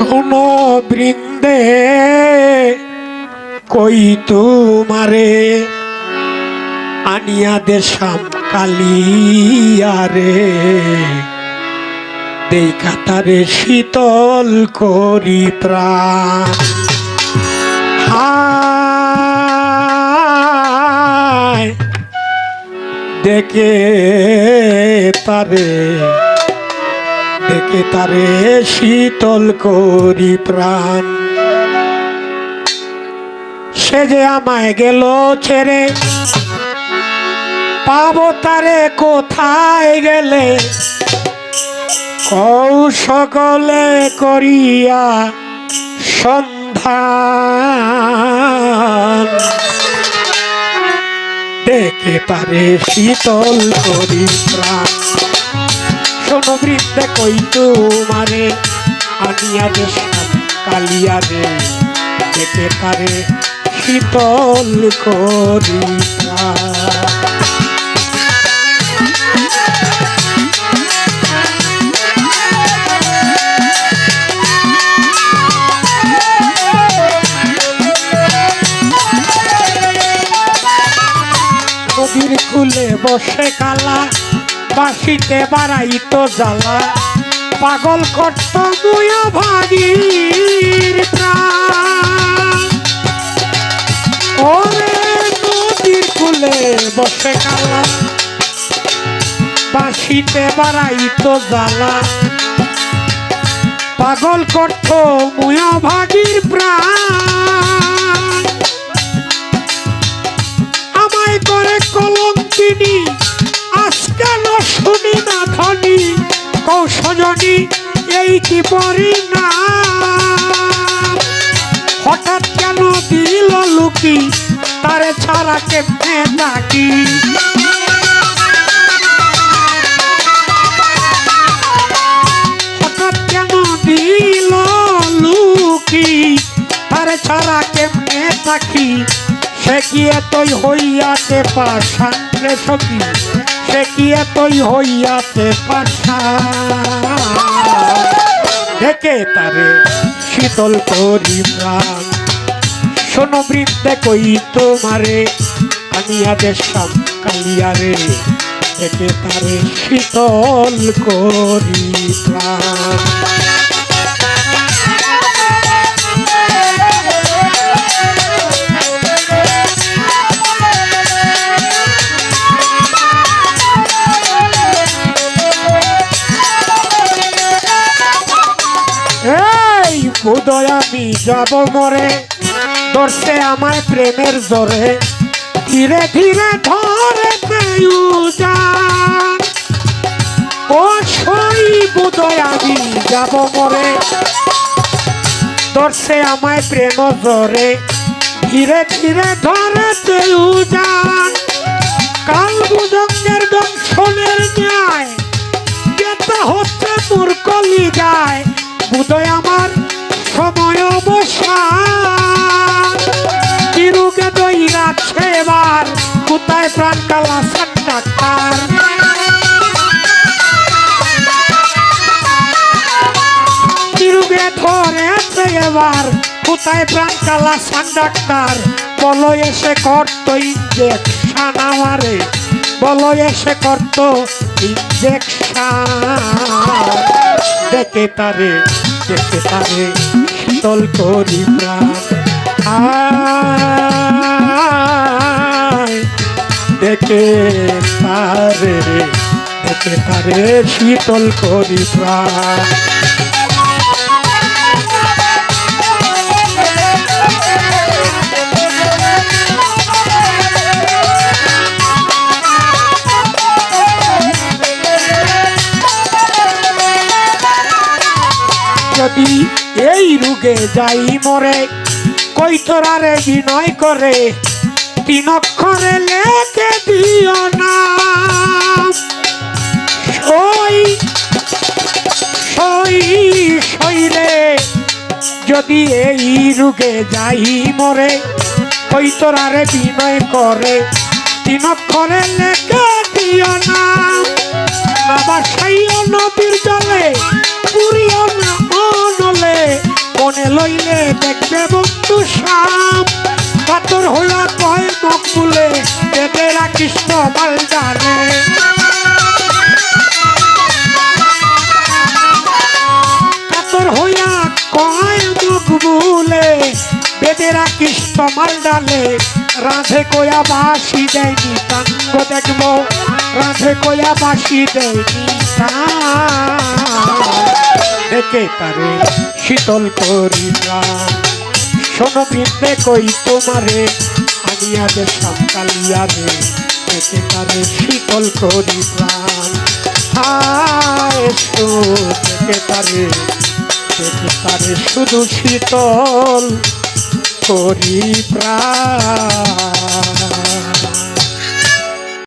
শোনো বৃন্দে কই তোমারে? আনিয়া দেশাম কালিয়ারে দেখা তারে শীতল করি প্রাণ। দেখে তারে দেখে তারে শীতল করি প্রাণ। সে যে আমায় গেল ছেড়ে, পাবো তারে কোথায় গেলে? কৌ সকলে করিয়া সন্ধান। দেখে তারে শীতল করি কই তোমারে আনিয়া যে কালিয়া রে দেখে তারে শীতল করি প্রাণ নদীর কুলে বসে কালা বাসিতে বাড়াইতো জ্বালা। পাগল করত মুয়া ভাগির প্রাণ। ওরে নদীর কুলে বসে কালা বাসিতে বাড়াইতো জ্বালা। পাগল করত মুয়া ভাগির প্রাণ। আমায় করে কলঙ্কিনী এই কি না হঠাৎ কেন দিল লুকি? তারে ছাড়া কেমনে ডাকি? হঠাৎ কেন দিল লুকি? তারে ছাড়া কেমনে থাকি সে কি এতই হইয়াতে পাশান রে সখী সে কি হইয়াতে পাঠা। দেখে তারে শীতল করি প্রাণ শোনো বৃন্দে কই তোমারে আমি আদেশ কালিয়ারে। দেখে তারে শীতল করি প্রাণ বোধয় আমি যাব মরে। দর্শে আমায় প্রেমের জোরে। ধীরে ধীরে ধরে ও সই বোধয় আমি যাব মরে। দর্শে আমায় প্রেম জোরে। ধীরে ধীরে ধরে যান কাল বুজঙ্গের দংশনের ন্যায় যেটা হচ্ছে মোর কলি কোথায় প্রাণ কালা ডাক্তার চিরুকে ধরেছে এবার, কোথায় প্রাণ কালা সান ডাক্তার বলো এসে করত ইঞ্জেকশন আমারে। বলো এসে করত ইঞ্জেকশন দেখে তারে দেখে তারে শীতল করি প্রাণ। দেখে তারে দেখে তারে শীতল করি যদি এই রুগে যাই মরে কই তোরারে বিনয় করে তিন অক্ষরে লেখে দিও না। সই সই সইরে যদি এই রুগে যাই মরে কই তোরারে বিনয় করে। তিন অক্ষরে লেখে দিও না। আবার সাইও নবীর জলে কৃষ্ণ মালদারে পাথর হইয়া কয় মকবুলে বেদেরা কৃষ্ণ মালদালে রাধে কয়া বাসি দেয়নি কাঙ্গ দেখব, রাধে কয়া বাসি দেয়নি দেখে তারে শীতল করি প্রাণ শোনো বিন্দে কই তোমারে আমি আজ সামকালিয়া রে দেখে পারে শীতল করি প্রাণ হায় পেতে পারে পেতে পারে শুধু শীতল করি প্রাণ